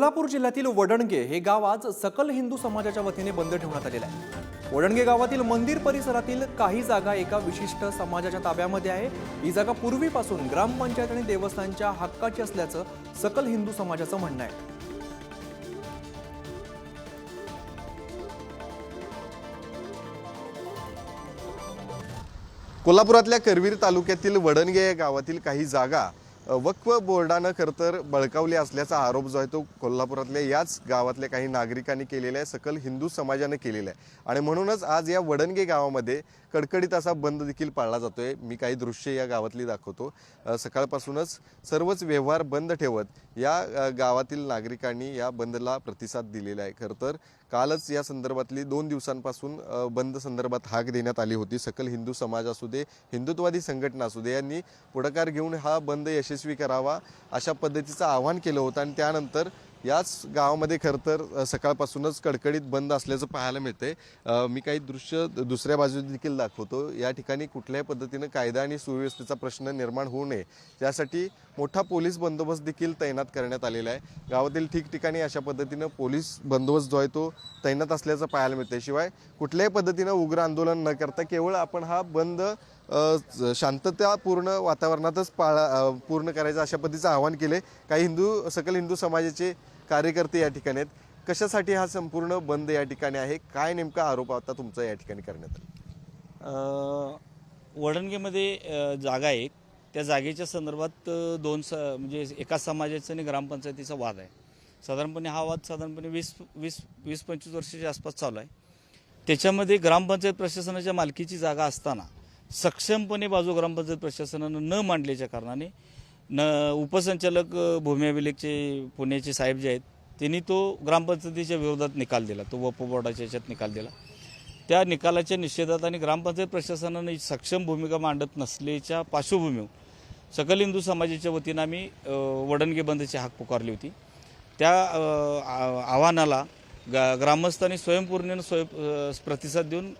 कोल्हापूर जिल्ह्यातील वडणगे हे गाव आज सकल हिंदू समाजाच्या वतीने बंद ठेवण्यात आलेलं आहे. वडणगे गावातील मंदिर परिसरातील काही जागा एका विशिष्ट समाजाच्या ताब्यामध्ये आहे. ही जागा पूर्वीपासून ग्रामपंचायत आणि देवस्थानच्या हक्काची असल्याचं सकल हिंदू समाजाचं म्हणणं आहे. कोल्हापुरातल्या करवीर तालुक्यातील वडणगे या गावातील काही जागा वक्फ बोर्डानं खरं तर बळकावली असल्याचा आरोप जो आहे तो कोल्हापुरातल्या याच गावातल्या काही नागरिकांनी केलेला आहे सकल हिंदू समाजानं केलेला आहे. आणि म्हणूनच आज या वडणगे गावामध्ये कडकडीत असा बंद देखील पाळला जातोय. मी काही दृश्य या गावातली दाखवतो. सकाळपासूनच सर्वच व्यवहार बंद ठेवत या गावातील नागरिकांनी या बंदला प्रतिसाद दिलेला आहे. खरं तर कालच या संदर्भातली दोन दिवसांपासून बंद संदर्भात हाक देण्यात आली होती. सकल हिंदू समाज असू दे हिंदुत्वादी संघटना असू दे यांनी पुढाकार घेऊन हा बंद यशस्वी करावा अशा पद्धतीचं आवाहन केलं होतं. आणि त्यानंतर याच गावामध्ये खरं तर सकाळपासूनच कडकडीत बंद असल्याचं पाहायला मिळते मी काही दृश्य दुसऱ्या बाजूने देखील दाखवतो. या ठिकाणी कुठल्याही पद्धतीनं कायदा आणि सुव्यवस्थेचा प्रश्न निर्माण होऊ नये. यासाठी मोठा पोलीस बंदोबस्त देखील तैनात करण्यात आलेला आहे. गावातील ठिकठिकाणी अशा पद्धतीनं पोलीस बंदोबस्त जो आहे तो तैनात असल्याचं पाहायला मिळते शिवाय कुठल्याही पद्धतीनं उग्र आंदोलन न करता केवळ आपण हा बंद शांततापूर्ण वातावरणातच पाळा पूर्ण करायचं अशा पद्धतीचं आवाहन केले काही हिंदू सकल हिंदू समाजाचे कार्यकर्ते या ठिकाणी आहेत. कशासाठी हा संपूर्ण बंद या ठिकाणी आहे? काय नेमका आरोप आता तुमचा या ठिकाणी करण्यात आला? वडणगेमध्ये जागा आहे. एक. त्या जागेच्या संदर्भात दोन स म्हणजे एका समाजाचा आणि ग्रामपंचायतीचा वाद आहे. साधारणपणे हा वाद साधारणपणे वीस वीस वीस पंचवीस वर्षाच्या आसपास चालू आहे. त्याच्यामध्ये ग्रामपंचायत प्रशासनाच्या मालकीची जागा असताना सक्षमपणे बाजू ग्रामपंचायत प्रशासनानं न मांडल्याच्या कारणाने न उपसंचालक भूमी अभिलेखचे पुण्याचे साहेब जे आहेत त्यांनी तो ग्रामपंचायतीच्या विरोधात निकाल दिला. तो वप बोर्डाच्या याच्यात निकाल दिला. त्या निकालाच्या निषेधात आणि ग्रामपंचायत प्रशासनाने सक्षम भूमिका मांडत नसल्याच्या पार्श्वभूमीवर सकल हिंदू समाजाच्या वतीनं आम्ही वडणगे बंदची हाक पुकारली होती. त्या आव्हानाला गा ग्रामस्थांनी स्वयंपूर्णेनं स्वयं प्रतिसाद देऊन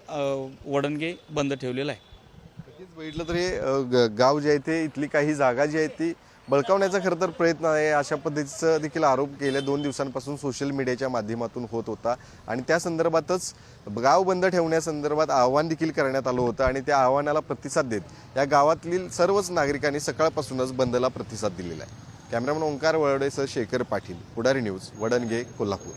वडणगे बंद ठेवलेला आहे. बघितलं तर हे गाव जे आहे ते इथली काही जागा जी आहे ती बळकावण्याचा खरं तर प्रयत्न आहे. अशा पद्धतीचा देखील आरोप गेल्या दोन दिवसांपासून सोशल मीडियाच्या माध्यमातून होत होता. आणि त्या संदर्भातच गाव बंद ठेवण्यासंदर्भात आव्हान देखील करण्यात आलं होतं आणि त्या आव्हानाला प्रतिसाद देत या गावातील सर्वच नागरिकांनी सकाळपासूनच बंदला प्रतिसाद दिलेला आहे. कॅमेरामन ओंकार वळडेसह शेखर पाटील पुढारी न्यूज वडणगे कोल्हापूर.